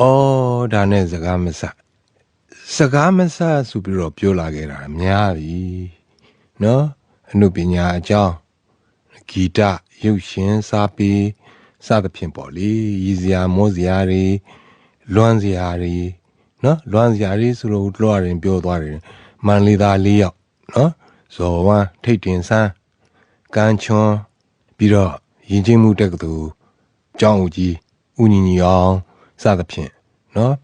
အော်ဒါနဲ့စကားမစစကားမစဆိုပြီးတော့ပြောလာခဲ့တာများပြီနော်အနုပညာအကြောင်းဂီတရုပ်ရှင်စာပေစသဖြင့်ပေါ့လေရည်စရာမောစရာတွေလွမ်းစရာတွေနော်လွမ်းစရာတွေဆိုလို့လွှတ်ရင်ပြောသွားတယ်မန်လေးသား၄ယောက်နော်ဇော်ဝမ်းထိတ်တင်ဆန်းကန်းချွန်းပြီးတော့ရင်ချင်းမှုတက္ကသိုလ်ကျောင်းဦးကြီးဦးညီညီအောင် စသဖြင့်နော်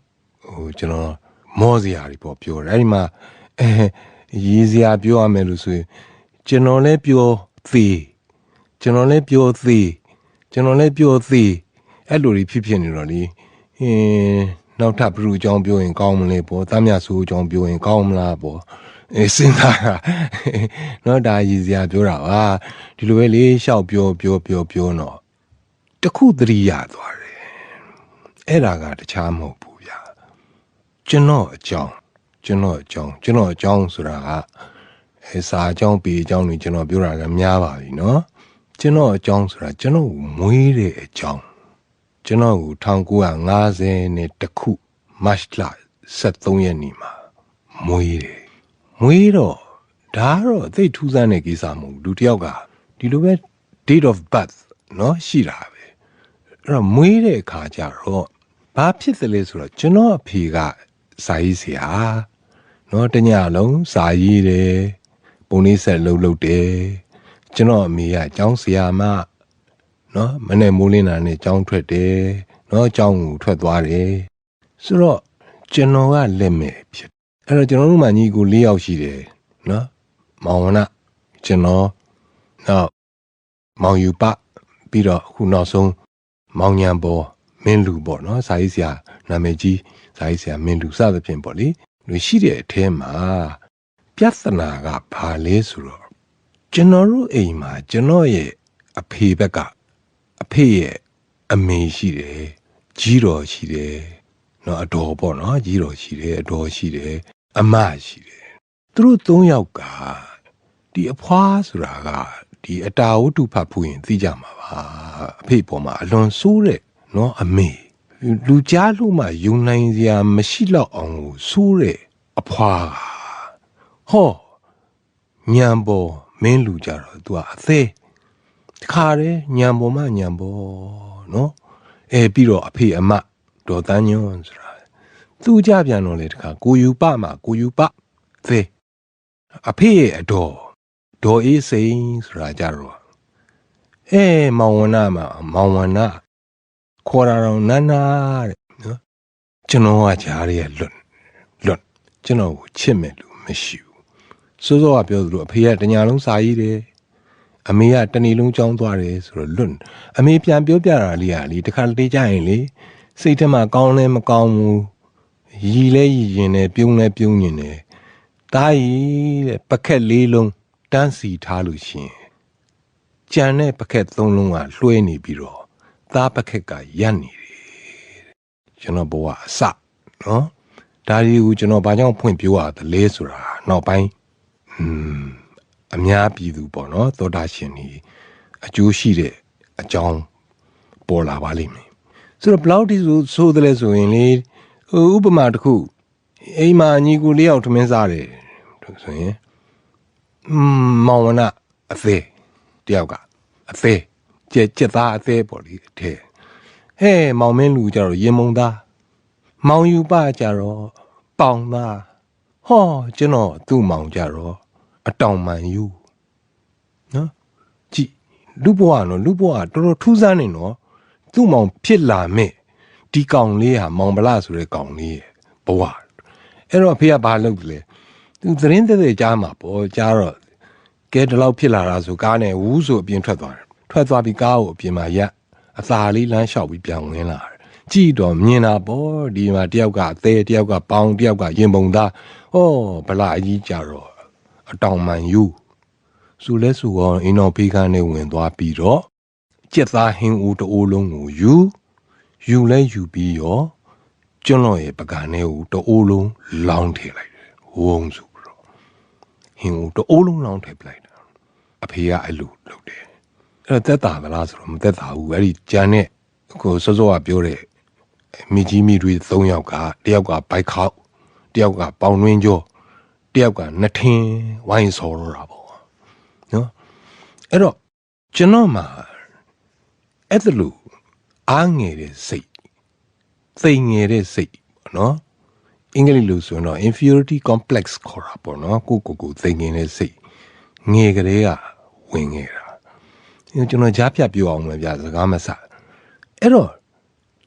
ဟိုကျွန်တော်မောစရာတွေပေါ့ပြောတယ်အဲ့ဒီမှာအဲရည်စရာပြောရမယ်လို့ဆိုရင်ကျွန်တော်လည်းပြောသေးကျွန်တော်လည်းပြောသေးကျွန်တော်လည်းပြောသေးအဲ့လိုတွေဖြစ်ဖြစ်နေတော့လေအင်းနောက်ထပ်ဘ누구အကြောင်းပြောရင်ကောင်းမလဲပေါ့သားမြဆိုးအကြောင်းပြောရင်ကောင်းမလားပေါ့အဲစဉ်းစားတာနော်ဒါရည်စရာပြောတာပါဒီလိုပဲလေရှောက်ပြောပြောပြောပြောတော့တခုသတိရသွားတယ် အဲ့ဒါကတခြားမဟုတ်ဘူးဗျာကျွန်တော်အကြောင်းကျွန်တော်အကြောင်းကျွန်တော်အကြောင်းဆိုတာကအဲစာအကြောင်းပေအကြောင်းတွေကျွန်တော်ပြောတာကများပါပြီနော်ကျွန်တော်အကြောင်းဆိုတာကျွန်တော်ကိုမွေးတဲ့အကြောင်းကျွန်တော်ကို1950နဲ့တခုမတ်လ73ရက်နေ့မှာမွေးတယ်မွေးတော့ဒါကတော့အသိထူးဆန်းတဲ့ကိစ္စမဟုတ်ဘူးလူတစ်ယောက်ကဒီလိုပဲ date of birth เนาะရှိတာပဲအဲ့တော့မွေးတဲ့အခါကျတော့ ဘာဖြစ်သလဲဆိုတော့ကျွန်တော်အဖေကဇာကြီးဆရာနော်တညလုံးဇာကြီးတယ်ပုံလေးဆက်လှုပ်လှုပ်တယ်ကျွန်တော်အမေကကျောင်းဆရာမနော်မနဲ့မိုးလင်းတာနဲ့ကျောင်းထွက်တယ်နော်ကျောင်းကိုထွက်သွားတယ်ဆိုတော့ကျွန်တော်ကလက်မဲ့ဖြစ်အဲ့တော့ကျွန်တော်တို့မှညီကို၄ယောက်ရှိတယ်နော်မောင်ဝနကျွန်တော်နောက်မောင်ယူပပြီးတော့အခုနောက်ဆုံးမောင်ညာပေါ် မင်းလူပေါ့နော်စာရေးဆရာနာမည်ကြီးစာရေးဆရာမင်းလူစသဖြင့်ပေါ့လေလူရှိတဲ့အထဲမှာပြဿနာကဘာလဲဆိုတော့ကျွန်တော်တို့အိမ်မှာကျွန်တော်ရဲ့အဖေဘက်ကအဖေရဲ့အမေရှိတယ်ကြီးတော်ရှိတယ်နော်အတော်ပေါ့နော်ကြီးတော်ရှိတယ်အတော်ရှိတယ်အမရှိတယ်သူတို့သုံးယောက်ကဒီအဖွားဆိုတာကဒီအတာဝတ္ထုဖတ်ဖို့ရင်သိကြမှာပါအဖေပေါ်မှာအလွန်ဆိုးတဲ့ နော်အမေလူကြားလို့မှယုံနိုင်စရာမရှိတော့အောင်ကိုဆိုးတဲ့အဖွားကဟောညံပေါ်မင်းလူကြတော့ तू အသေးတခါတည်းညံပေါ်မှညံပေါ်နော်အဲပြီးတော့အဖေအမဒေါ်တန်းညွန်းဆိုတာသူကြပြန်တော့လေတခါကိုယူပမှာကိုယူပသေအဖေရဲ့အတော်ဒေါ်အေးစိန်ဆိုတာကြတော့အဲမောင်ဝနမှာမောင်ဝန ခေါ်တာတော့နန်းနာတဲ့နော်ကျွန်တော်ကကြားရလွတ်လွတ်ကျွန်တော်ကိုချစ်မဲ့လူမရှိဘူးစိုးစောကပြောသလိုအဖေကတညာလုံးစာရေးတယ်အမေကတနေ့လုံးကြောင်းသွားတယ်ဆိုတော့လွတ်အမေပြန်ပြောပြတာလေးကလေတခါတလေကြရင်လေစိတ်ထဲမှာကောင်းလဲမကောင်းဘူးရီလဲရီရင်နဲ့ပြုံးလဲပြုံးညင်တယ်တားရီတဲ့ပကက်လေးလုံးတန်းစီထားလို့ရှိရင်ကြံတဲ့ပကက်သုံးလုံးကလွှဲနေပြီးတော့ သားပခက်ကရပ်နေတယ်ကျွန်တော်ဘဝအစနော်ဒါတွေကိုကျွန်တော်ဘာကြောင့်ဖွင့်ပြရသလဲဆိုတာနောက်ပိုင်းอืมအများပြည်သူပေါ့နော်သောတာရှင်ကြီးအကျိုးရှိတဲ့အကြောင်းပေါ်လာပါလိမ့်မယ်ဆိုတော့ဘလောက်တိဆိုဆိုတယ်လဲဆိုရင်လေဥပမာတစ်ခုအိမ်မှာညီကိုလေးယောက်ထမင်းစားတယ်ဆိုရင်မောင်ဝနအသေးတယောက်ကအသေး ကြက်ကြက်သားအသေးပေါ့လေအထဲဟဲ့မောင်မင်းလူကြတော့ရင်မုံသားမောင်ယူပကြတော့ပေါင်သားဟောကျွန်တော်သူ့မောင်ကြတော့အတောင်မှန်ယူနော်ကြည်လူဘွားနော်လူဘွားတော်တော်ထူးဆန်းနေနော်သူ့မောင်ဖြစ်လာမဲ့ဒီကောင်လေးဟာမောင်ဗလာဆိုတဲ့ကောင်လေးရဲ့ဘဝအဲ့တော့အဖေကဘာလုပ်လဲသူသတင်းသက်သက်ကြားမှာပေါ့ကြားတော့ကဲဒီလောက်ဖြစ်လာတာဆိုကားနဲ့ဝူးဆိုအပြင်ထွက်သွားတယ် ထွက်သွားပြီးကားကိုအပြင်မှာရက်အသာလေးလမ်းလျှောက်ပြီးပြန်ဝင်လာတယ်ကြည့်တော့မြင်တာပေါ့ဒီမှာတယောက်ကအသေးတယောက်ကပေါင်တယောက်ကရင်ပုံသားဟောဗလာအကြီးကြတော့အတောင်မှန်ယူစူလဲစူအောင်အင်းတော်ဖေးကန်းနဲ့ဝင်သွားပြီးတော့ကြက်သားဟင်းဦးတအိုးလုံးကိုယူယူလဲယူပြီးရောကျွန်းတော်ရဲ့ပကံထဲကိုတအိုးလုံးလောင်းထည့်လိုက်တယ်ဝုံဆိုပြီးတော့ဟင်းဦးတအိုးလုံးလောင်းထည့်ပလိုက်တာအဖေကအဲ့လို လုပ်တယ်အဲ့တော့သက်တာသလားဆိုတော့မသက်တာဘူးအဲ့ဒီကြံနဲ့ကိုစောစောကပြောတဲ့မိကြီးမိတွေ၃ယောက်ကတယောက်ကဘိုက်ခောက်တယောက်ကပေါင်တွင်းကျော်တယောက်ကနှထင်းဝိုင်းဆော်တော့တာပေါ့နော်အဲ့တော့ကျွန်တော်မှာအဲ့ဒါလို့အားငယ်တဲ့စိတ်သိငယ်တဲ့စိတ်ပေါ့နော်အင်္ဂလိပ်လိုဆိုရင်တော့ inferiority complex ခေါ်တာပေါ့နော်ကိုကိုကိုသိငယ်တဲ့စိတ်ငယ်ကလေးကဝင်ငယ်တာ ကျွန်တော်ကြားဖြတ်ပြောအောင်မယ်ဗျာစကားမဆအဲ့တော့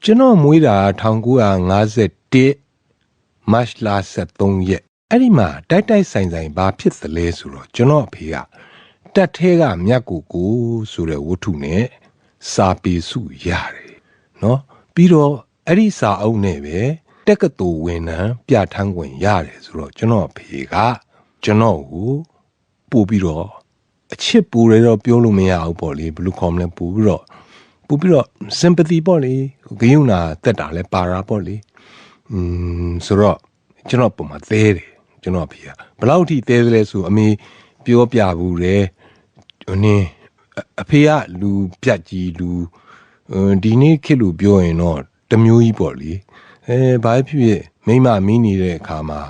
ကျွန်တော်မွေးတာ1951မတ်လ23ရက်အဲ့ဒီမှာတိုက်တိုက်ဆိုင်ဆိုင်ဘာဖြစ်သလဲဆိုတော့ကျွန်တော်အဖေကတက်သေးကမြတ်ကိုကိုဆိုတဲ့ဝတ္ထုနဲ့စာပေစုရတယ်နော်ပြီးတော့အဲ့ဒီစာအုပ်နဲ့ပဲတက္ကသိုလ်ဝန်ထမ်းပြဋ္ဌာန်းခွင့်ရတယ်ဆိုတော့ကျွန်တော်အဖေကကျွန်တော်ကိုပို့ပြီးတော့ အချစ်ပူရတော့ပြောလို့မရဘူးပေါ့လေဘယ်လိုခေါ်မလဲပို့ပြီးတော့ပို့ပြီးတော့ sympathy ပေါ့လေဂယုဏတက်တာလဲပါတာပေါ့လေอืมဆိုတော့ကျွန်တော်ပုံမှာသဲတယ်ကျွန်တော်အဖေကဘယ်လောက်ထိသဲသလဲဆိုအမေပြောပြဘူးတယ်ဟိုနင်းအဖေကလူပြတ်ကြီးလူဒီနေ့ခေတ်လူပြောရင်တော့တမျိုးကြီးပေါ့လေအဲဘာဖြစ်ဖြစ်မိမမီးနေတဲ့အခါမှာ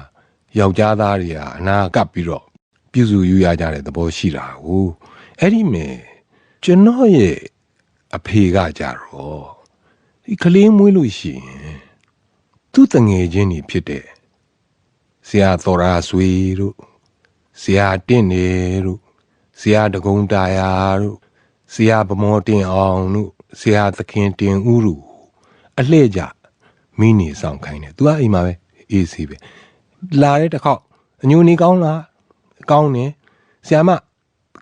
ယောက်ျားသားတွေကအနာကပ်ပြီးတော့ ပြုစုယူရကြတဲ့သဘောရှိတာကိုအဲ့ဒီမဲ့ကျွန်တော်ရဲ့အဖေကကြတော့ဒီကလေးမွေးလို့ရှိရင်သူ့တငယ်ချင်းတွေဖြစ်တဲ့ဆရာသောရာဆွေတို့ဆရာတင့်နေတို့ဆရာတကုံတာယာတို့ဆရာဗမောတင်အောင်တို့ဆရာသခင်တင်ဦးတို့အလှည့်ကြမိနေဆောင်ခိုင်းတယ်။ तू ကအိမ်မှာပဲအေးစီပဲလာတဲ့တစ်ခေါက်အညိုနေကောင်းလား ကောင်းတယ်ဆရာမ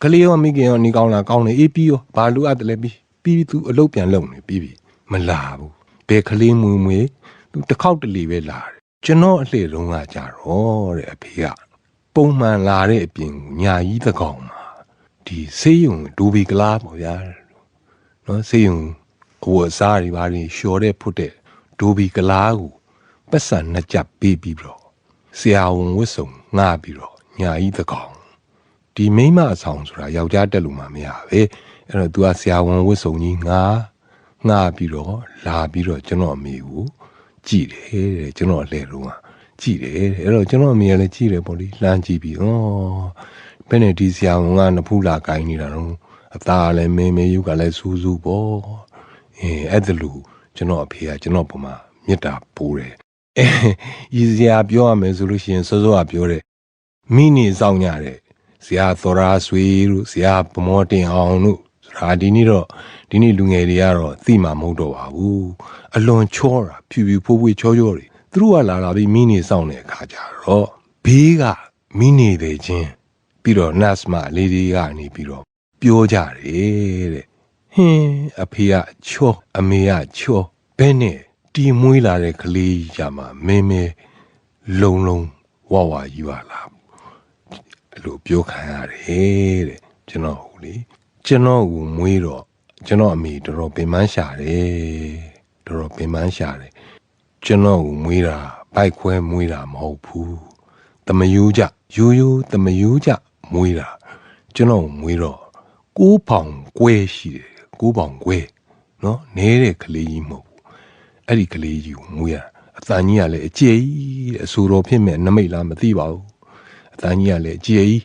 ကလေးရောမိခင်ရောနေကောင်းလားကောင်းတယ်အေးပြီးရောဘာလို့အပ်တယ်လဲပြီးပြီး तू အလုပ်ပြန်လုပ်နေပြီးပြီမလာဘူးဘယ်ကလေးမွေမွေ तू တစ်ခေါက်တလေပဲလာတယ်ကျွန်တော်အလှည့်တုံးကကြတော့တဲ့အဖေကပုံမှန်လာတဲ့အပြင်ညာကြီးသကောင်မှာဒီဆေးရုံဒူဘီကလားပေါ့ဗျာနော်ဆေးရုံအဝတ်အစားတွေဘာတွေလျှော်တဲ့ဖုတ်တဲ့ဒူဘီကလားကိုပတ်စံနှစ်ကြပ်ပေးပြီးတော့ဆရာဝန်ဝတ်စုံငှပြီးတော့ ညာကြီးသကောင်ဒီမိမအဆောင်ဆိုတာယောက်ျားတက်လို့မှမရပဲအဲ့တော့ तू ကဆရာဝန်ဝတ်စုံကြီးငှငှပြီးတော့လာပြီးတော့ကျွန်တော်အမေကိုကြည်တယ်တဲ့ကျွန်တော်အလဲတော့ကြည်တယ်တဲ့အဲ့တော့ကျွန်တော်အမေကလည်းကြည်တယ်ပေါ့လေလှမ်းကြည့်ပြီးဩဘယ်နဲ့ဒီဆရာဝန်ကနဖူးလာကိုင်းနေတာတော့အသားလည်းမေမေယုကလည်းစူးစူးပေါ့အဲအဲ့ဒါလို့ကျွန်တော်အဖေကကျွန်တော်ပုံမှာမေတ္တာပိုးတယ်အဲဤစရာပြောရမယ်ဆိုလို့ရှိရင်စောစောကပြောတယ် မိနေဆောင်ညတဲ့ဆရာသောရာဆွေတို့ဆရာဗမောတင်အောင်တို့ဆိုတာဒီနေ့တော့ဒီနေ့လူငယ်တွေကတော့သိမှာမဟုတ်တော့ပါဘူးအလွန်ချောတာဖြူဖြူဖိုးဖွေးချောချောတွေသူတို့ကလာလာပြီးမိနေဆောင်တဲ့အခါကျတော့ဘေးကမိနေတဲ့ချင်းပြီးတော့ nas မလေးတွေကနေပြီးတော့ပြောကြတယ်တဲ့ဟင်းအဖေကချောအမေကချောဘဲနဲ့တီမွေးလာတဲ့ကလေးကြမှာမင်းမဲလုံလုံဝဝယူရလား အဲ့လိုပြောခံရတယ်တဲ့ကျွန်တော်ဟိုလေကျွန်တော်ကိုမွေးတော့ကျွန်တော်အမေတော်တော်ပင်ပန်းရှာတယ်တော်တော်ပင်ပန်းရှာတယ်ကျွန်တော်ကိုမွေးတာဘိုက်ခွဲမွေးတာမဟုတ်ဘူးတမယူကြယူယူတမယူကြမွေးတာကျွန်တော်ကိုမွေးတော့ကိုးပေါင်ကွဲရှိတယ်ကိုးပေါင်ကွဲနော်နဲတဲ့ကလေးကြီးမဟုတ်ဘူးအဲ့ဒီကလေးကြီးကိုမွေးရအတန်ကြီးကလည်းအကျယ်ကြီးတဲ့အဆူတော်ဖြစ်မဲ့နမိတ်လားမသိပါဘူးအ တန်ကြီးကလည်းအကျယ်ကြီး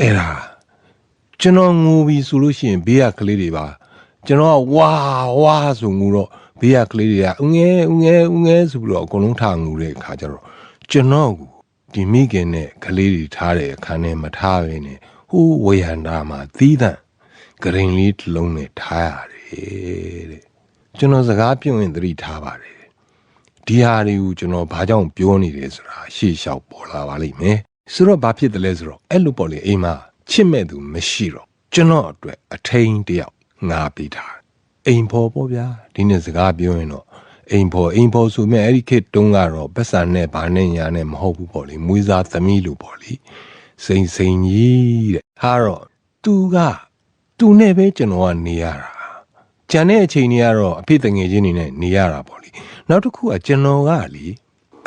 အဲ့ဒါကျွန်တော်ငိုပြီးဆိုလို့ရှိရင်ဘေးကကလေးတွေပါကျွန်တော်ကဝါဝါဆိုငိုတော့ဘေးကကလေးတွေကအငဲအငဲအငဲဆိုပြီးတော့အကုန်လုံးထားငိုတဲ့အခါကျတော့ကျွန်တော်ကိုဒီမိခင်နဲ့ကလေးတွေထားတဲ့အခန်းထဲမှာထားရင်းနဲ့ဟိုးဝေဟန္တာမှာသီးသန့်ဂရင်လေးတစ်လုံးနဲ့ထားရတယ်တဲ့ကျွန်တော်စကားပြုံးရင်သတိထားပါတယ်ဒီဟာတွေကိုကျွန်တော်ဘာကြောင့်ပြောနေတယ်ဆိုတာရှေ့လျှောက်ပေါ်လာပါလိမ့်မယ် ဆိုတော့ဘာဖြစ်တယ်လဲဆိုတော့အဲ့လိုပေါ့လေအိမ်မှာချစ်မဲ့သူမရှိတော့ကျွန်တော်အတွက်အထိန်တယောက်ငါပေးထားအိမ်ဖော်ပေါ့ဗျာဒီနေ့စကားပြောရင်တော့အိမ်ဖော်အိမ်ဖော်ဆိုမြဲအဲ့ဒီခေတ်တုန်းကတော့ပတ်စံနဲ့ဗာနဲ့ညာနဲ့မဟုတ်ဘူးပေါ့လေမွေးစားသမီးလို့ပေါ့လေစိန်စိန်ကြီးတဲ့ဟာတော့သူကသူနဲ့ပဲကျွန်တော်ကနေရတာကျန်တဲ့အချိန်ကြီးကတော့အဖေတငယ်ချင်းနေနဲ့နေရတာပေါ့လေနောက်တစ်ခုကကျွန်တော်ကလေ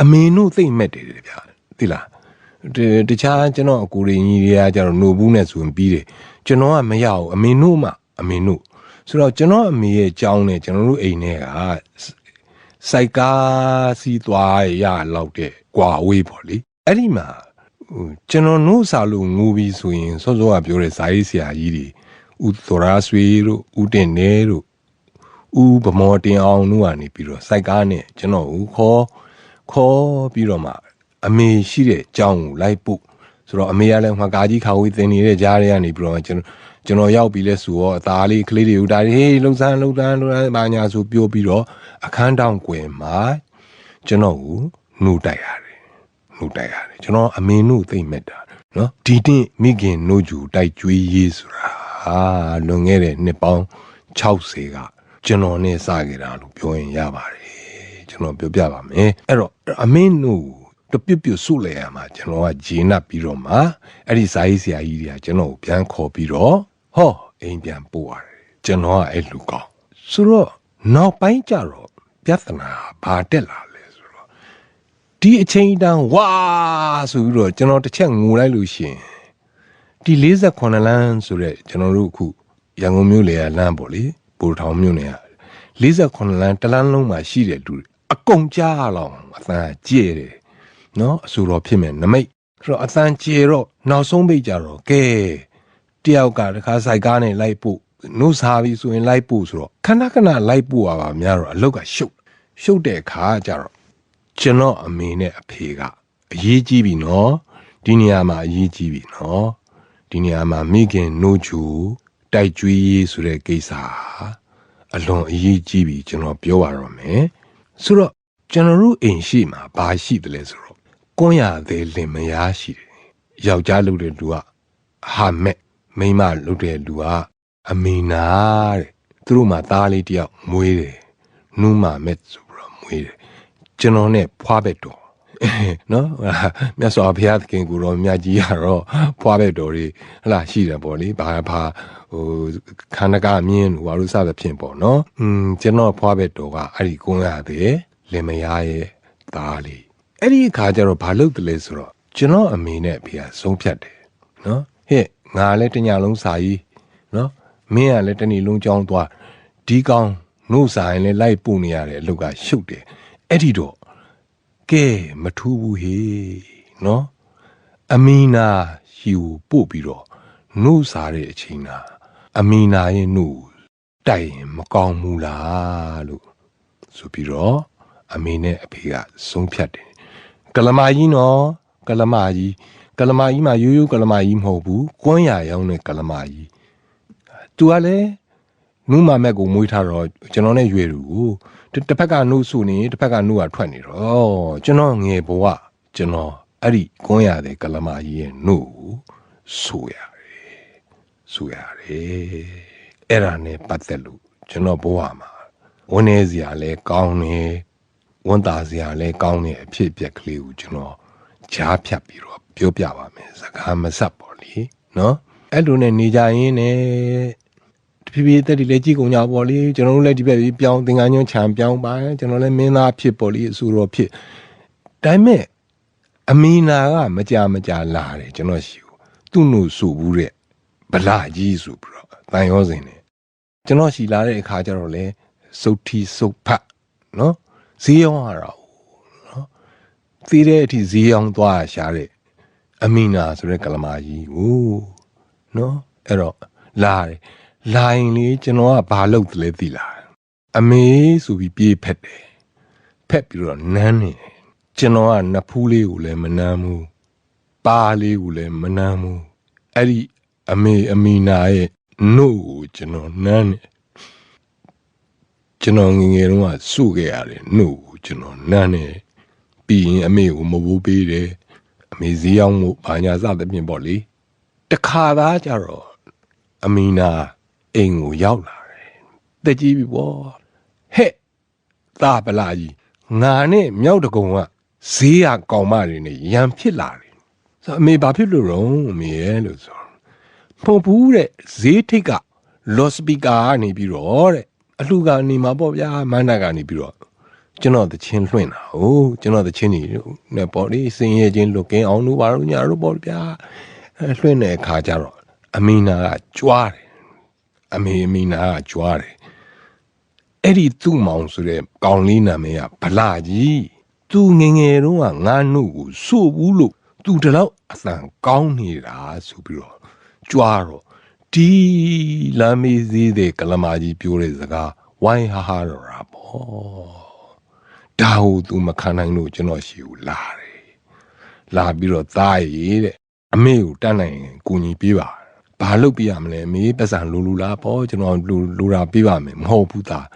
အမေတို့သိမ့်မဲ့တယ်ဗျာသိလား တခြားကျွန်တော်အကူရင်းကြီးတွေကကျတော့နှုတ်ဘူးနဲ့ဆိုရင်ပြီးတယ်ကျွန်တော်ကမရဘူးအမေတို့မှအမေတို့ဆိုတော့ကျွန်တော်အမေရဲ့ကြောင်းနဲ့ကျွန်တော်တို့အိမ်ထဲကစိုက်ကားစီးသွားရလောက်တဲ့ကွာဝေးပေါ့လေအဲ့ဒီမှာဟိုကျွန်တော်နှုတ်စာလို့ငိုပြီးဆိုရင်စောစောကပြောတဲ့ဇာရေးဆရာကြီးတွေဦးသောရာဆွေတို့ဦးတင်နေတို့ဦးဗမောတင်အောင်တို့ကနေပြီးတော့စိုက်ကားနဲ့ကျွန်တော်ဦးခေါ်ခေါ်ပြီးတော့မှ အမေရှိတဲ့အကြောင်းကိုလိုက်ပို့ဆိုတော့အမေကလည်းငါကာကြီးခါဝေးတင်နေတဲ့ကြားထဲကနေပြီးတော့ကျွန်တော်ကျွန်တော်ရောက်ပြီးလဲဆိုတော့အသားလေးကလေးတွေဦးတာဟေးလှုပ်ဆန်းလှုပ်ဆန်းလှုပ်ဆန်းဘာညာဆိုပြောပြီးတော့အခန်းတောင်ကွယ်မှာကျွန်တော်ကိုနှုတ်တိုက်ရတယ်နှုတ်တိုက်ရတယ်ကျွန်တော်အမေနှုတ်သိမ့်မဲ့တာနော်ဒီတင်မိခင်နှုတ်ဂျူတိုက်ကျွေးရေးဆိုတာဟာလွန်ခဲ့တဲ့နှစ်ပေါင်း60ကကျွန်တော်နဲ့စခဲ့တာလို့ပြောရင်ရပါတယ်ကျွန်တော်ပြောပြပါမယ်အဲ့တော့အမင်းနှုတ် တပြစ်ပြစ်ဆုလဲရမှာကျွန်တော်ကဂျင်းနပ်ပြီးတော့မှအဲ့ဒီဇာကြီးဆရာကြီးတွေကကျွန်တော်ကိုပြန်ခေါ်ပြီးတော့ဟောအိမ်ပြန်ပို့ရတယ်ကျွန်တော်ကအဲ့လူကောင်းဆိုတော့နောက်ပိုင်းကျတော့ပြဿနာဘာတက်လာလဲဆိုတော့ဒီအချိန်တန်းဝါဆိုပြီးတော့ကျွန်တော်တစ်ချက်ငိုလိုက်လို့ရှရင်ဒီ48လမ်းဆိုတဲ့ကျွန်တော်တို့အခုရန်ကုန်မြို့လေကလမ်းပေါ့လေပိုထောင်မြို့နယ်က48လမ်းတလမ်းလုံးမှာရှိတဲ့လူတွေအကုန်ကြားအောင်အသံကြဲတယ် နော်အဆူတော်ဖြစ်မယ်နမိတ်ဆိုတော့အသံကြဲတော့နောက်ဆုံးပိတ်ကြတော့ကဲတယောက်ကတခါစိုက်ကားနဲ့လိုက်ပို့နှုတ်စားပြီးဆိုရင်လိုက်ပို့ဆိုတော့ခဏခဏလိုက်ပို့ရပါများတော့အလောက်ကရှုပ်ရှုပ်တဲ့အခါကျတော့ကျွန်တော်အမေနဲ့အဖေကအရေးကြီးပြီနော်ဒီနေရာမှာအရေးကြီးပြီနော်ဒီနေရာမှာမိခင်နှုတ်ချူတိုက်ကျွေးရေးဆိုတဲ့ကိစ္စဟာအလွန်အရေးကြီးပြီကျွန်တော်ပြောပါတော့မယ်ဆိုတော့ကျွန်တော်တို့အိမ်ရှိမှာဘာရှိတယ်လဲဆိုတော့ ကွန်းရသေးလင်မယားရှိတယ်ယောက်ျားလုပ်တဲ့လူကဟာမက်မိန်းမလုပ်တဲ့လူကအမီနာတဲ့သူတို့မှသားလေးတယောက်မွေးတယ်နူးမမက်ဆိုပြီးတော့မွေးတယ်ကျွန်တော်နဲ့ဖွားဘက်တော်နော်မြတ်စွာဘုရားသခင်ကိုတော့မြတ်ကြီးကတော့ဖွားဘက်တော်တွေဟလာရှိတယ်ပေါ့လေဘာဘာဟိုခန္ဓာကမြင်းဟိုအရုစသဖြင့်ပေါ့နော်อืมကျွန်တော်ဖွားဘက်တော်ကအဲ့ဒီကုန်းရတယ်လင်မယားရဲ့သားလေး အဲ့ဒီအခါကျတော့ဘာလုပ်တယ်လဲဆိုတော့ကျွန်တော်အမေနဲ့အဖေကဆုံးဖြတ်တယ်နော်ဟဲ့ငါလည်းတညလုံးစာကြီးနော်မင်းကလည်းတနေ့လုံးကြောင်းသွားဒီကောင်နှုတ်ဆိုင်လည်းလိုက်ပို့နေရတဲ့အလုပ်ကရှုပ်တယ်အဲ့ဒီတော့ကဲမထူးဘူးဟေနော်အမီနာရှီကိုပို့ပြီးတော့နှုတ်စားတဲ့အချိန်နာအမီနာရဲ့နှုတ်တိုက်ရင်မကောင်းဘူးလားလို့ဆိုပြီးတော့အမေနဲ့အဖေကဆုံးဖြတ်တယ် ကလမကြီးနော်ကလမကြီးကလမကြီးမှာရိုးရိုးကလမကြီးမဟုတ်ဘူးကွန်းရရောင်းတဲ့ကလမကြီးသူကလည်းနုမမက်ကိုမွေးထားတော့ကျွန်တော်နဲ့ရွေတူကိုတစ်ဖက်ကနှုတ်ဆူနေတစ်ဖက်ကနှုတ်ကထွက်နေတော့ကျွန်တော်ငယ်ဘဝကျွန်တော်အဲ့ဒီကွန်းရတဲ့ကလမကြီးရဲ့နှုတ်ကိုဆူရတယ်ဆူရတယ်အဲ့ဒါနဲ့ပတ်သက်လို့ကျွန်တော်ဘဝမှာဝန်းနေစရာလဲကောင်းနေ ဝန်တာစရာလဲကောင်းတဲ့အဖြစ်အပျက်ကလေးကိုကျွန်တော်ကြားဖြတ်ပြီးတော့ပြောပြပါမယ်စကားမဆက်ပေါ့လေနော်အဲ့လိုနဲ့နေကြရင်းနဲ့တဖြည်းဖြည်းတက်ဒီလဲကြည့်ကုန်ကြပေါ့လေကျွန်တော်တို့လည်းဒီဘက်ပြီးပြောင်းသင်္ကန်းညွှန်းခြံပြောင်းပါကျွန်တော်လည်းမင်းသားဖြစ်ပေါ့လေအဆူတော်ဖြစ်ဒါပေမဲ့အမီနာကမကြမကြလာတယ်ကျွန်တော်ရှိဘူးသူ့နှုတ်ဆိုဘူးတဲ့ဗလာကြီးဆိုပြီးတော့တန်ရောစင်နေကျွန်တော်ရှိလာတဲ့အခါကျတော့လေစုတ်ထီစုတ်ဖတ်နော် ဈေးရောင်းရတာနော်သေးတဲ့အထိဈေးရောင်းသွားရှာတဲ့အမီနာဆိုတဲ့ကလမာကြီးကိုနော်အဲ့တော့လာတယ်လာရင်လေကျွန်တော်ကဘာလုပ်တယ်လဲသိလားအမေဆိုပြီးပြေးဖက်တယ်ဖက်ပြီးတော့နမ်းနေတယ်ကျွန်တော်ကနဖူးလေးကိုလည်းမနမ်းဘူးပါလေးကိုလည်းမနမ်းဘူးအဲ့ဒီအမေအမီနာရဲ့နှုတ်ကိုကျွန်တော်နမ်းတယ် ကျွန်တော်ငယ်ငယ်တုန်းကစုခဲ့ရတယ်နှုတ်ကိုကျွန်တော်နမ်းတယ်ပြီးရင်အမေကိုမဘိုးပေးတယ်အမေဈေးရောက်မှုဘာညာစသဖြင့်ပေါ့လေတခါသားကြတော့အမီနာအိမ်ကိုရောက်လာတယ်တက်ကြီးပြီပေါ့ဟဲ့သားပလာကြီးငါနဲ့မြောက်တကုံကဈေးရကောင်မတွေနဲ့ရံဖြစ်လာတယ်ဆိုအမေဘာဖြစ်လို့ရောအမေရဲ့လို့ဆိုဖုန်ဘူးတဲ့ဈေးထိတ်ကလော့စပီကာကနေပြီးတော့တဲ့ အလှကနေမှာပေါ့ဗျာမန္တကနေပြီးတော့ကျွန်တော်တချင်းလွှင့်တာဟုတ်ကျွန်တော်တချင်းနေနဲ့ပေါ့လေစင်ရဲချင်းလွတ်ကင်းအောင်လို့ပါတော့ညာတော့ပေါ့ဗျာအဲလွှင့်တဲ့အခါကျတော့အမီနာကကြွားတယ်အမေအမီနာကကြွားတယ်အဲ့ဒီသူ့မောင်ဆိုတဲ့ကောင်းလေးနာမည်ကဗလာကြီးသူငယ်ငယ်တုန်းကငါနှုတ်ကိုစို့ဘူးလို့သူတလောက်အသံကောင်းနေတာဆိုပြီးတော့ကြွားတော့ ဒီလမ်းမေးသေးတဲ့ကလမာကြီးပြောတဲ့စကားဝိုင်းဟာဟာတော့တာပေါ့ဒါဟုသူမခံနိုင်လို့ကျွန်တော်ရှိကိုလာတယ်လာပြီးတော့သားရည်တဲ့အမေကိုတတ်နိုင်ရင်ကူညီပေးပါဘာလုပ်ပြရမလဲအမေပတ်စံလူလူလားပေါ့ကျွန်တော်လူလူတာပေးပါမယ်မဟုတ်ဘူးသား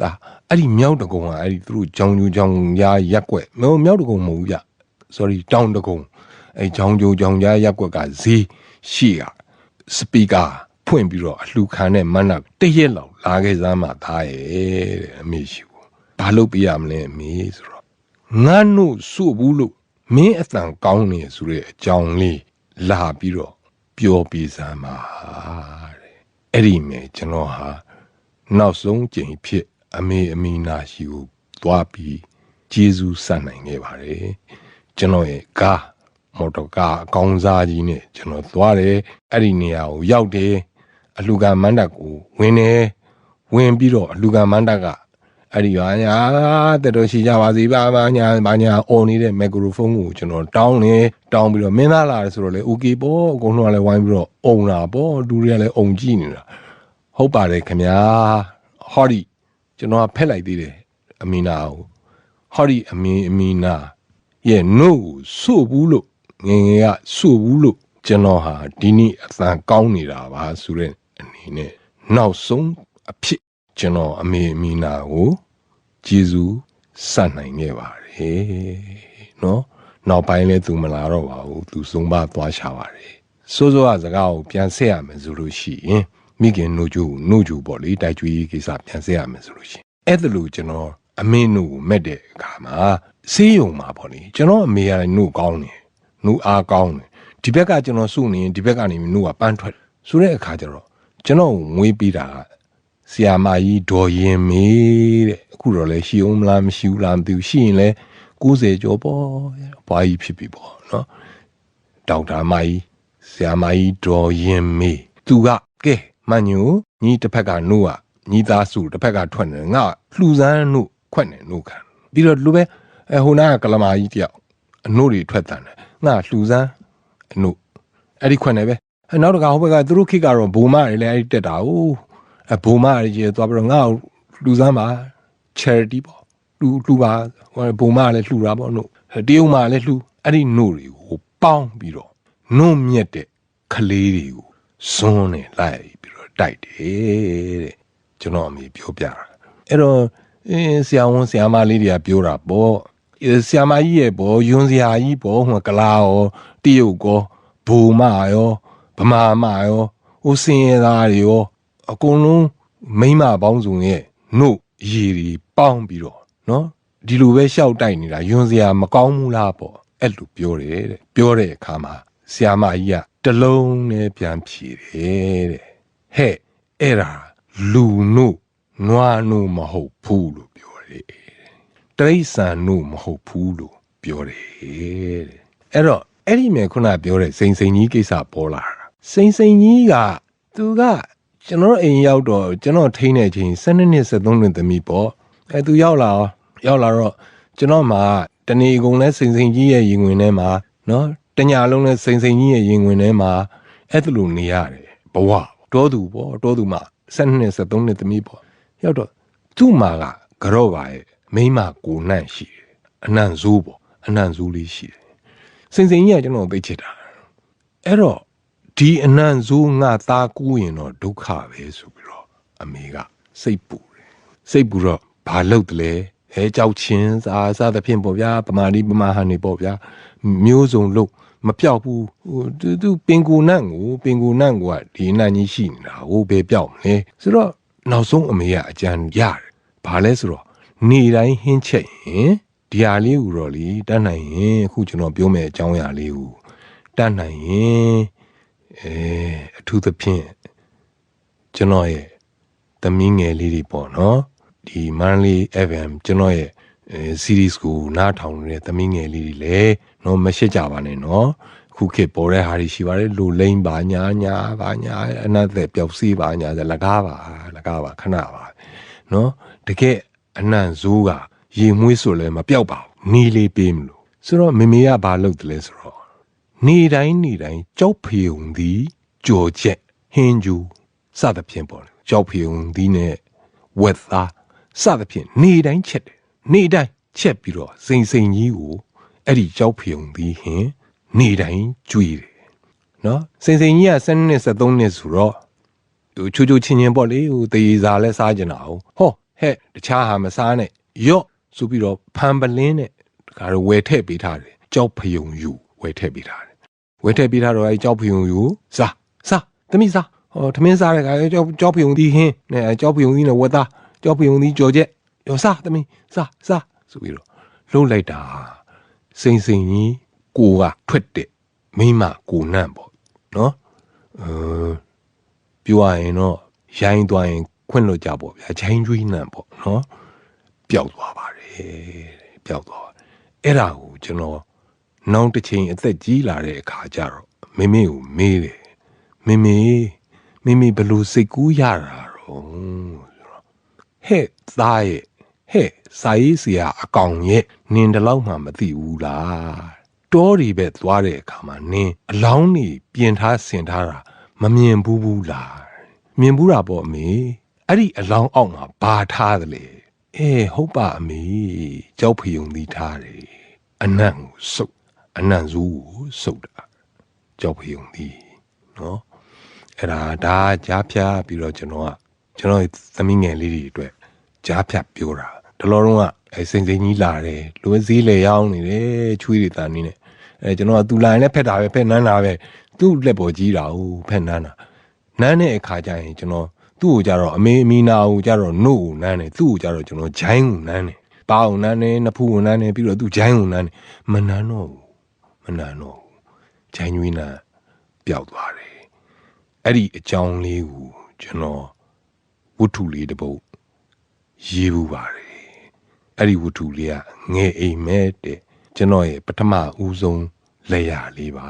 ဒါအဲ့ဒီမြောက်တကုံကအဲ့ဒီသူတို့ကြောင်ကျူကြောင်ရရက်ွက်မဟုတ်မြောက်တကုံမဟုတ်ဘူးဗျ sorry တောင်တကုံအဲ့ကြောင်ကျူကြောင်ရရက်ွက်ကဈေးရှိက စပီကာဖွင့်ပြီးတော့အလှခံတဲ့မန္တတရက်လောက်လာခဲ့စမ်းမှသားရဲ့တဲ့အမေရှိဘူးဘာလုပ်ပြရမလဲအမေဆိုတော့ငါနှုတ်စုဘူးလို့မင်းအတန်ကောင်းနေဆိုတဲ့အကြောင်းလေးလာပြီးတော့ပြောပြစမ်းပါတဲ့အဲ့ဒီမဲ့ကျွန်တော်ဟာနောက်ဆုံးကြိမ်ဖြစ် အမေအမီနာရှိကိုသွားပြီးဂျေဇူးဆတ်နိုင်ခဲ့ပါတယ်ကျွန်တော်ရဲ့ကား မော်တော်ကားအကောင်းစားကြီးနဲ့ကျွန်တော်သွားတယ်အဲ့ဒီနေရာကိုရောက်တယ်အလူကမန္တကိုဝင်တယ်ဝင်ပြီးတော့အလူကမန္တကအဲ့ဒီရွာညာတက်တော့ရှိကြပါစီပါပါညာပါညာအော်နေတဲ့မက်ဂရိုဖုန်းကိုကျွန်တော်တောင်းနေတောင်းပြီးတော့မင်းသားလာတယ်ဆိုတော့လေ okay ပေါ့အကုန်လုံးကလည်းဝိုင်းပြီးတော့အုံတာပေါ့လူတွေကလည်းအုံကြည့်နေတာဟုတ်ပါတယ်ခင်ဗျာဟောဒီကျွန်တော်ကဖက်လိုက်သေးတယ်အမီနာကိုဟောဒီအမီအမီနာရဲ့နှုတ်ကိုစို့ဘူးလို့ ငယ်ငယ်ကစို့ဘူးလို့ကျွန်တော်ဟာဒီနေ့အသံကောင်းနေတာပါဆိုတဲ့အနေနဲ့နောက်ဆုံးအဖြစ်ကျွန်တော်အမေအမီနာကိုဂျေဇူးစနိုင်ခဲ့ပါတယ်နော်နောက်ပိုင်းလဲသူမလာတော့ပါဘူးသူစုံပါသွားရှာပါတယ်စိုးစိုးကစကားကိုပြန်ဆက်ရမယ်ဆိုလို့ရှိရင်မိခင်နှုတ်ကျူနှုတ်ကျူပေါ့လေတိုက်ကျွေးကိစ္စပြန်ဆက်ရမယ်ဆိုလို့ရှိရင်အဲ့ဒါလို့ကျွန်တော်အမေနှုတ်ကိုမက်တဲ့အခါမှာဆေးရုံမှာပေါ့လေကျွန်တော်အမေကနှုတ်ကောင်းတယ် နှုတ်အားကောင်းတယ်ဒီဘက်ကကျွန်တော်စုနေရင်ဒီဘက်ကနေနှုတ်ကပန်းထွက်ဆိုတဲ့အခါကျတော့ကျွန်တော်ငွေပြီးတာဆီယာမကြီးဒေါ်ရင်မေးတဲ့အခုတော့လဲရှိအောင်မလားမရှိဘူးလားမသိဘူးရှိရင်လဲ90ကျော်ပေါ့ဘွားကြီးဖြစ်ပြီပေါ့နော်ဒေါက်တာမကြီးဆီယာမကြီးဒေါ်ရင်မေးသူကကဲမညူညီတစ်ဖက်ကနှုတ်ကညီသားစုတစ်ဖက်ကထွက်နေငါလှူစမ်းနှုတ်ခွက်နေနှုတ်ခံပြီးတော့လူပဲအဲဟိုနာကကလမာကြီးတယောက်အနှုတ်တွေထွက်တန်တယ် ငါလှူစမ်းအနှုတ်အဲ့ဒီခွက်နေပဲအဲနောက်တကဟိုဘက်ကသူတို့ခိကတော့ဘုံမတွေလည်းအဲ့ဒီတက်တာဟုတ်အဘုံမကြီးသွားပြီးတော့ငါ့ကိုလှူစမ်းပါ charity ပေါ့လှူလှူပါဘုံမလည်းလှူတာပေါ့နို့တရုံမလည်းလှူအဲ့ဒီနို့တွေကိုပေါင်းပြီးတော့နို့မြက်တဲ့ကလေးတွေကိုဇွန်းနဲ့လိုက်ပြီးတော့တိုက်တယ်တဲ့ကျွန်တော်အမေပြောပြတာအဲ့တော့အင်းဆရာဝန်ဆရာမလေးတွေကပြောတာပေါ့ ဆရာမကြီးရဲ့ဘောယွန်းဆရာကြီးဘောဟိုကလာရောတရုတ်ကောဘူမရောဗမာမရောဟိုစင်ရသားတွေရောအကုန်လုံးမိမပေါင်းစုံရဲ့နှုတ်ရည်တွေပေါင်းပြီးတော့နော်ဒီလိုပဲရှောက်တိုက်နေတာယွန်းစရာမကောင်းဘူးလားပေါ့အဲ့လိုပြောတယ်တဲ့ပြောတဲ့အခါမှာဆရာမကြီးကတလုံးနဲ့ပြန်ဖြေတယ်တဲ့ဟဲ့အဲ့ဒါလူနှုတ်နွားနှုတ်မဟုတ်ဘူးလို့ပြောတယ် တိရစ္ဆာန်နှုတ်မဟုတ်ဘူးလို့ပြောတယ်တဲ့အဲ့တော့အဲ့ဒီမြေခုနပြောတဲ့စိန်စိန်ကြီးကိစ္စပေါ်လာတာစိန်စိန်ကြီးကသူကကျွန်တော်အိမ်ရောက်တော့ကျွန်တော်ထိန်းနေချိန်12နှစ်13နှစ်သမီးပေါ့အဲသူရောက်လာရောက်လာတော့ကျွန်တော်မှတနေကုန်လဲစိန်စိန်ကြီးရဲ့ရင်ဝင်ထဲမှာနော်တညာလုံးလဲစိန်စိန်ကြီးရဲ့ရင်ဝင်ထဲမှာအဲ့ဒါလိုနေရတယ်ဘဝတောသူပေါ့တောသူမှ12နှစ်13နှစ်သမီးပေါ့ရောက်တော့သူ့မှာကကြော့ပါရဲ့ မိမကိုနှံ့ရှိတယ်အနံ့ဇိုးပေါ့အနံ့ဇိုးလေးရှိတယ်စိန်စိန်ကြီးကကျွန်တော်သိချစ်တာအဲ့တော့ဒီအနံ့ဇိုးငါသားကူးရင်တော့ဒုက္ခပဲဆိုပြီးတော့အမေကစိတ်ပူတယ်စိတ်ပူတော့ဘာလုပ်တယ်လဲအဲကြောက်ချင်းစားစားသဖြင့်ပေါ့ဗျာပမာလီပမာဟန်နေပေါ့ဗျာမျိုးစုံလို့မပြောက်ဘူးဟိုသူသူပင်ကိုနန့်ကိုပင်ကိုနန့်ကိုကဒီနန့်ကြီးရှိနေတာဟိုပဲပြောက်မလဲဆိုတော့နောက်ဆုံးအမေကအကြံရတယ်ဘာလဲဆိုတော့ နေတိုင်းဟင်းချက်ရင်ဒီဟာလေးကိုတော့လေတတ်နိုင်ရင်အခုကျွန်တော်ပြောမယ့်အကြောင်းအရာလေးကိုတတ်နိုင်ရင်အဲအထူးသဖြင့်ကျွန်တော်ရဲ့သမီးငယ်လေးတွေပေါ့နော်ဒီ Manly FM ကျွန်တော်ရဲ့အဲ series ကိုနားထောင်နေတဲ့သမီးငယ်လေးတွေလည်းတော့မရှိကြပါနဲ့နော်ခုခေတ်ပေါ်တဲ့ဟာတွေရှိပါတယ်လူလိမ့်ပါညာညာပါညာအနတ်သက်ပျောက်စီးပါညာလကားပါလကားပါခဏပါနော်တကယ် အနံ့ဇိုးကရေမွေးဆိုလဲမပြောက်ပါဘူးနေလေးပေးမလို့ဆိုတော့မေမေကဘာလုပ်တယ်လဲဆိုတော့နေတိုင်းနေတိုင်းကြောက်ဖေုံသည်ကြော်ချက်ဟင်းကျူစသဖြင့်ပေါ့လေကြောက်ဖေုံသည်နဲ့ဝက်သားစသဖြင့်နေတိုင်းချက်တယ်နေတိုင်းချက်ပြီးတော့စိန်စိန်ကြီးကိုအဲ့ဒီကြောက်ဖေုံသည်ဟင်နေတိုင်းကြွေးတယ်နော်စိန်စိန်ကြီးက7နှစ်73နှစ်ဆိုတော့ဟိုချိုချိုချင်းချင်းပေါ့လေဟိုတရေစာလဲစားကြတာ哦ဟော ဟဲ့တခြားဟာမစားနဲ့ရော့ဆိုပြီးတော့ဖန်ပလင်းနဲ့တခါတော့ဝယ်ထည့်ပေးထားတယ်ကြောက်ဖယုံယူဝယ်ထည့်ပေးထားတယ်ဝယ်ထည့်ပေးထားတော့အဲကြောက်ဖယုံယူစားစားသမီးစားဟောသမင်းစားတဲ့ခါကြောက်ကြောက်ဖယုံဒီဟင်းနဲ့ကြောက်ဖယုံဒီနဲ့ဝက်သားကြောက်ဖယုံဒီကြော်ချက်ရောစားသမီးစားစားဆိုပြီးတော့လှုပ်လိုက်တာစိန်စိန်ကြီးကိုကထွက်တဲ့မိမကိုနန့်ပေါ့နော်အឺပြောရရင်တော့ရိုင်းသွားရင် ခွင့်လွတ်ကြပေါ့ဗျာချိုင်းကျွေးနံပေါ့နော်ပျောက်သွားပါတယ်ပျောက်သွားအဲ့ဒါကိုကျွန်တော်နောက်တစ်ချိန်အသက်ကြီးလာတဲ့အခါကျတော့မိမိကိုမေးတယ်မိမိမိမိဘယ်လိုစိတ်ကူးရတာတော့ဟဲ့သားရဲ့ဟဲ့စာရေးဆရာအကောင်ရဲ့နင်တလောက်မှမသိဘူးလားတောတွေပဲသွားတဲ့အခါမှာနင်အလောင်းနေပြင်ထားဆင်ထားတာမမြင်ဘူးဘူးလားမြင်ဘူးတာပေါ့အမေ အဲ့ဒီအလောင်းအောက်မှာဘာထားသလဲအေးဟုတ်ပါအမေကြောက်ဖယုံသီးထားတယ်အနံ့ကိုစုပ်အနံ့ဇူးကိုစုပ်တာကြောက်ဖယုံသီးနော်အဲ့ဒါဒါကြားဖြားပြီးတော့ကျွန်တော်ကကျွန်တော်သမီးငယ်လေးတွေအတွက်ကြားဖြတ်ပြောတာတလောတော့ကအဲစိန်စိန်ကြီးလာတယ်လူစည်းလေရောင်းနေတယ်ချွေးတွေတန်နေတယ်အဲကျွန်တော်ကသူလာရင်လည်းဖက်တာပဲဖက်နန်းတာပဲသူ့လက်ပေါ်ကြီးတာဟုတ်ဖက်နန်းတာနန်းတဲ့အခါကျရင်ကျွန်တော် သူ့ကိုကြတော့အမေအမီနာကိုကြတော့နှုတ်ကိုနန်းတယ်သူ့ကိုကြတော့ကျွန်တော်ဂျိုင်းကိုနန်းတယ်ပါအောင်နန်းတယ်နဖူးကိုနန်းတယ်ပြီးတော့သူ့ဂျိုင်းကိုနန်းတယ်မနန်းတော့ဘူးမနန်းတော့ဘူးဂျိုင်းကျွေးနာပျောက်သွားတယ်အဲ့ဒီအကြောင်းလေးကိုကျွန်တော်ဝတ္ထုလေးတစ်ပုဒ်ရေးဘူးပါတယ်အဲ့ဒီဝတ္ထုလေးကငယ်အိမ်မဲတဲ့ကျွန်တော်ရဲ့ပထမဦးဆုံးလက်ရလေးပါ